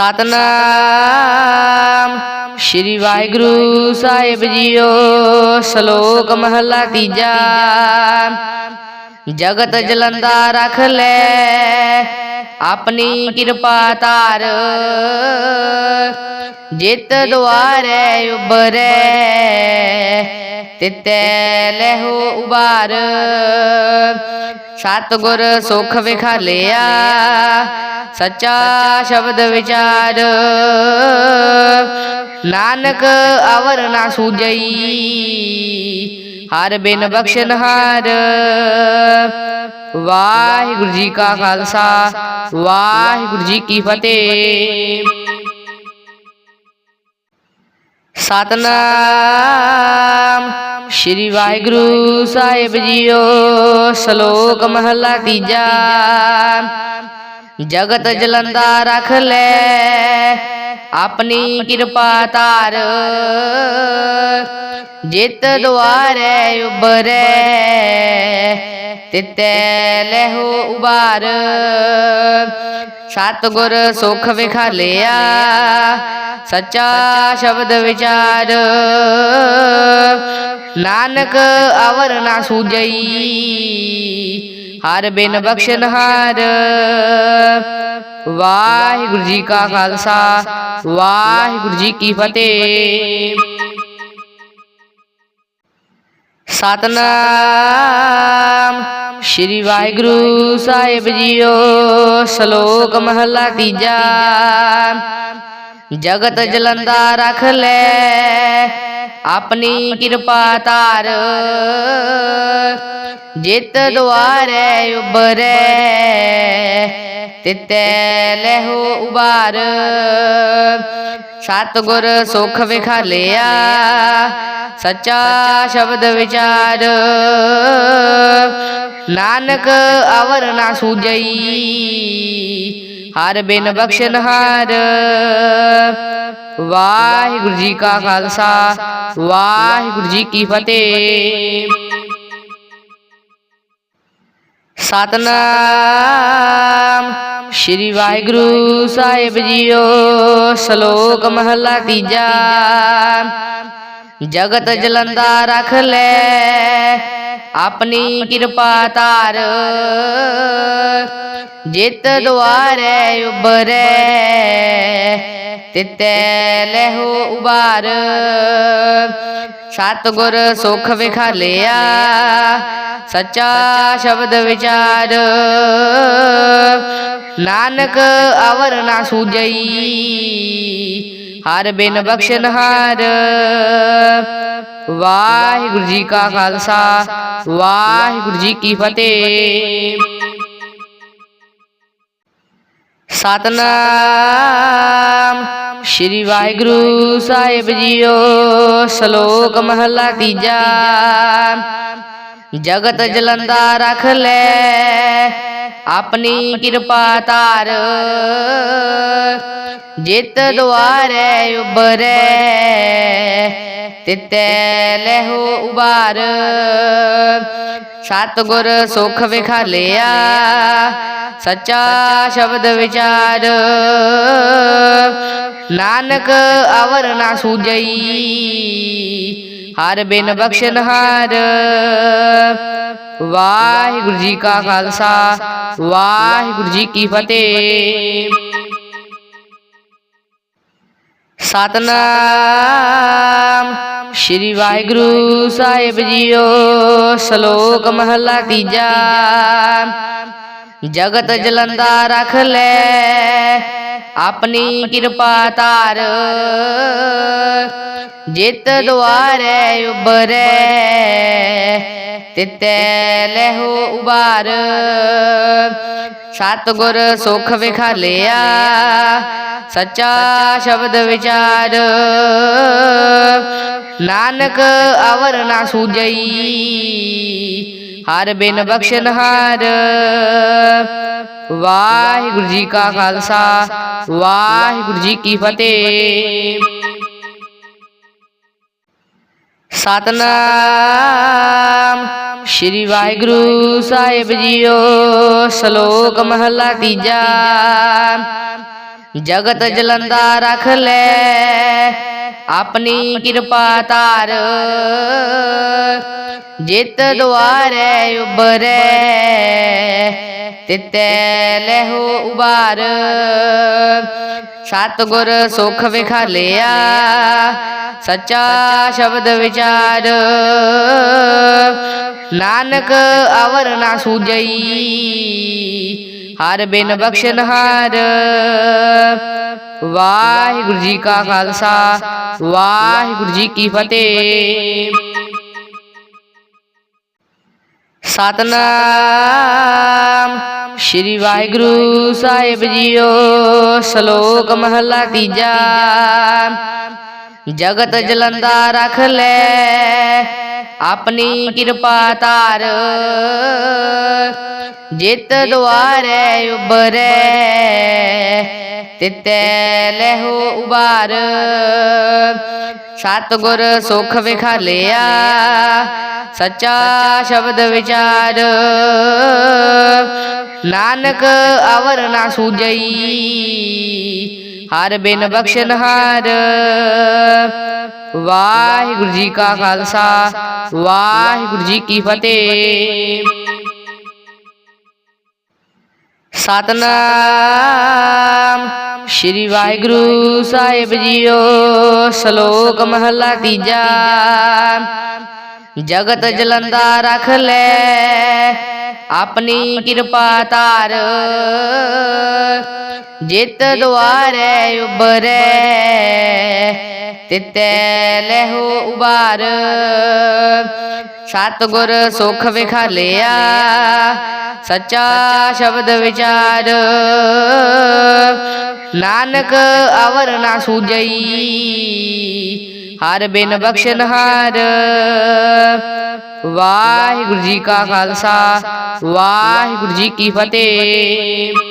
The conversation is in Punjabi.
ਸਤਨਾਮ। ਸ਼੍ਰੀ ਵਾਹਿਗੁਰੂ ਸਾਹਿਬ ਜੀਓ, ਸ਼ਲੋਕ ਮਹਲਾ ਤੀਜਾ। ਜਗਤ ਜਲੰਦਾ ਰਖ ਲੈ, ਆਪਣੀ ਕਿਰਪਾ ਧਾਰ। ਜਿਤ ਦੁਆਰੇ ਉਬਰੈ ਤਿਤੈ ਲਹੋ ਉਬਾਰ ਸਤਿਗੁਰ ਸੁਖ ਵਿਖਾਲਿਆ ਸੱਚਾ ਸ਼ਬਦ ਵਿਚਾਰ। ਨਾਨਕ ਅਵਰ ਨਾ ਸੂਜਈ ਹਰ ਬਿਨ ਬਖਸ਼ਨਹਾਰ ਵਾਹਿਗੁਰੂ ਜੀ ਕਾ ਖਾਲਸਾ, ਵਾਹਿਗੁਰੂ ਜੀ ਕੀ ਫਤਿਹ। ਸਤਨਾਮ ਸ਼੍ਰੀ ਵਾਹਿਗੁਰੂ ਸਾਹਿਬ ਜੀਓ, ਸ਼ਲੋਕ ਮਹਲਾ ਤੀਜਾ। ਜਗਤ ਜਲੰਦਾ ਰਖ ਲੈ। ਆਪਣੀ ਕਿਰਪਾ ਧਾਰ। ਜਿਤ ਦੁਆਰੇ ਉਬਰੈ ਤਿਤੈ ਲਹੋ ਉਬਾਰ ਸਤਿਗੁਰ ਸੁਖ ਵਿਖਾਲਿਆ। ਸੱਚਾ ਸ਼ਬਦ ਵਿਚਾਰ। ਨਾਨਕ ਅਵਰ ਨਾ ਸੂਜਈ ਹਰ ਬਿਨ ਬਖਸ਼ਨਹਾਰ ਵਾਹਿਗੁਰੂ ਜੀ ਕਾ ਖਾਲਸਾ ਵਾਹਿਗੁਰੂ ਜੀ ਕੀ ਫਤਿਹ। ਸਤਨਾਮ ਸ਼੍ਰੀ ਵਾਹਿਗੁਰੂ ਸਾਹਿਬ ਜੀਓ ਸ਼ਲੋਕ ਮਹਲਾ ਤੀਜਾ। ਜਗਤ ਜਲੰਦਾ ਰਖ ਲੈ। ਆਪਣੀ ਕਿਰਪਾ ਧਾਰ। ਜਿਤ ਦੁਆਰੇ ਉਬਰੈ ਤਿਤੈ ਲਹੋ ਉਬਾਰ ਸਤਿਗੁਰ ਸੁਖ ਵਿਖਾਲਿਆ। ਸੱਚਾ ਸ਼ਬਦ ਵਿਚਾਰ। ਨਾਨਕ ਅਵਰ ਨਾ ਸੂਜਈ ਹਰ ਬਿਨ ਬਖਸ਼ਨਹਾਰ ਵਾਹਿਗੁਰੂ ਜੀ ਕਾ ਖਾਲਸਾ, ਵਾਹਿਗੁਰੂ ਜੀ ਕੀ ਫਤਿਹ। ਸਤਨਾਮ ਸ਼੍ਰੀ ਵਾਹਿਗੁਰੂ ਸਾਹਿਬ ਜੀਓ, ਸ਼ਲੋਕ ਮਹਲਾ ਤੀਜਾ। ਜਗਤ ਜਲੰਦਾ ਰਖ ਲੈ। ਆਪਣੀ ਕਿਰਪਾ ਧਾਰ। ਜਿਤ ਦੁਆਰੇ ਉਬਰੈ ਤਿਤੈ ਲਹੋ ਉਬਾਰ ਸਤਿਗੁਰ ਸੁਖ ਵਿਖਾਲਿਆ। ਸੱਚਾ ਸ਼ਬਦ ਵਿਚਾਰ। ਨਾਨਕ ਅਵਰ ਨਾ ਸੂਜਈ ਹਰ ਬਿਨ ਬਖਸ਼ਨਹਾਰ। ਵਾਹਿਗੁਰੂ ਜੀ ਕਾ ਖਾਲਸਾ ਵਾਹਿਗੁਰੂ ਜੀ ਕੀ ਫਤਿਹ। ਸਤਨਾਮ ਸ਼੍ਰੀ ਵਾਹਿਗੁਰੂ ਸਾਹਿਬ ਜੀਓ ਸ਼ਲੋਕ ਮਹਲਾ ਤੀਜਾ। ਜਗਤ ਜਲੰਦਾ ਰਖ ਲੈ। ਆਪਣੀ ਕਿਰਪਾ ਧਾਰ। ਜਿਤ ਦੁਆਰੇ ਉਬਰੈ ਤਿਤੈ ਲਹੋ ਉਬਾਰ ਸਤਿਗੁਰ ਸੁਖ ਵਿਖਾਲਿਆ, ਸੱਚਾ ਸ਼ਬਦ ਵਿਚਾਰ। ਨਾਨਕ ਅਵਰ ਨਾ ਸੂਜਈ ਹਰ ਬਿਨ ਬਖਸ਼ਨਹਾਰ ਵਾਹਿਗੁਰੂ ਜੀ ਕਾ ਖਾਲਸਾ, ਵਾਹਿਗੁਰੂ ਜੀ ਕੀ ਫਤਿਹ। ਸਤਨਾਮ। ਸ਼੍ਰੀ ਵਾਹਿਗੁਰੂ ਸਾਹਿਬ ਜੀਓ, ਸ਼ਲੋਕ ਮਹਲਾ ਤੀਜਾ। ਜਗਤ ਜਲੰਦਾ ਰਖ ਲੈ, ਆਪਣੀ ਕਿਰਪਾ ਧਾਰ। ਜਿਤ ਦੁਆਰੇ ਉਬਰੈ ਤਿਤੈ ਲਹੋ ਉਬਾਰ ਸਤਿਗੁਰ ਸੁਖ ਵਿਖਾਲਿਆ। ਸੱਚਾ ਸ਼ਬਦ ਵਿਚਾਰ। ਨਾਨਕ ਅਵਰ ਨਾ ਸੂਜਈ ਹਰ ਬਿਨ ਬਖਸ਼ਨਹਾਰ ਵਾਹਿਗੁਰੂ ਜੀ ਕਾ ਖਾਲਸਾ। ਵਾਹਿਗੁਰੂ ਜੀ ਕੀ ਫਤਿਹ। ਸਤਨਾਮ। ਸ਼੍ਰੀ ਵਾਹਿਗੁਰੂ ਸਾਹਿਬ ਜੀਓ, ਸ਼ਲੋਕ ਮਹਲਾ ਤੀਜਾ। ਜਗਤ ਜਲੰਦਾ ਰਖ ਲੈ, ਆਪਣੀ ਕਿਰਪਾ ਧਾਰ। ਜਿਤ ਦੁਆਰੇ ਉਬਰੈ ਤਿਤੈ ਲਹੋ ਉਬਾਰ ਸਤਿਗੁਰ ਸੁਖ ਵਿਖਾਲਿਆ। ਸੱਚਾ ਸ਼ਬਦ ਵਿਚਾਰ। ਨਾਨਕ ਅਵਰ ਨਾ ਸੂਜਈ ਹਰ ਬਿਨ ਬਖਸ਼ਨਹਾਰ ਵਾਹਿਗੁਰੂ ਜੀ ਕਾ ਖਾਲਸਾ। ਵਾਹਿਗੁਰੂ ਜੀ ਕੀ ਫਤਿਹ। ਸਤਨਾਮ। ਸ਼੍ਰੀ ਵਾਹਿਗੁਰੂ ਸਾਹਿਬ ਜੀਓ, ਸ਼ਲੋਕ ਮਹਲਾ ਤੀਜਾ। ਜਗਤ ਜਲੰਦਾ ਰਖ ਲੈ, ਆਪਣੀ ਕਿਰਪਾ ਧਾਰ। ਜਿਤ ਦੁਆਰੇ ਉਬਰੈ ਤਿਤੈ ਲਹੋ ਉਬਾਰ ਸਤਿਗੁਰ ਸੁਖ ਵਿਖਾਲਿਆ ਸੱਚਾ ਸ਼ਬਦ ਵਿਚਾਰ। ਨਾਨਕ ਅਵਰ ਨਾ ਸੂਜਈ ਹਰ ਬਿਨ ਬਖਸ਼ਨਹਾਰ। ਵਾਹਿਗੁਰੂ ਜੀ ਕਾ ਖਾਲਸਾ। ਵਾਹਿਗੁਰੂ ਜੀ ਕੀ ਫਤਿਹ। ਸਤਨਾਮ। ਸ਼੍ਰੀ ਵਾਹਿਗੁਰੂ ਸਾਹਿਬ ਜੀਓ। ਸ਼ਲੋਕ ਮਹਲਾ ਤੀਜਾ। ਜਗਤ ਜਲੰਦਾ ਰਖ ਲੈ। ਆਪਣੀ ਕਿਰਪਾ ਧਾਰ। ਜਿਤ ਦੁਆਰੇ ਉਬਰੈ ਤਿਤੈ ਲਹੋ ਉਬਾਰ ਸਤਿਗੁਰ ਸੁਖ ਵਿਖਾਲਿਆ। ਸੱਚਾ ਸ਼ਬਦ ਵਿਚਾਰ। ਨਾਨਕ ਅਵਰ ਨਾ ਸੂਜਈ ਹਰ ਬਿਨ ਬਖਸ਼ਨਹਾਰ ਵਾਹਿਗੁਰੂ ਜੀ ਕਾ ਖਾਲਸਾ। ਵਾਹਿਗੁਰੂ ਜੀ ਕੀ ਫਤਿਹ।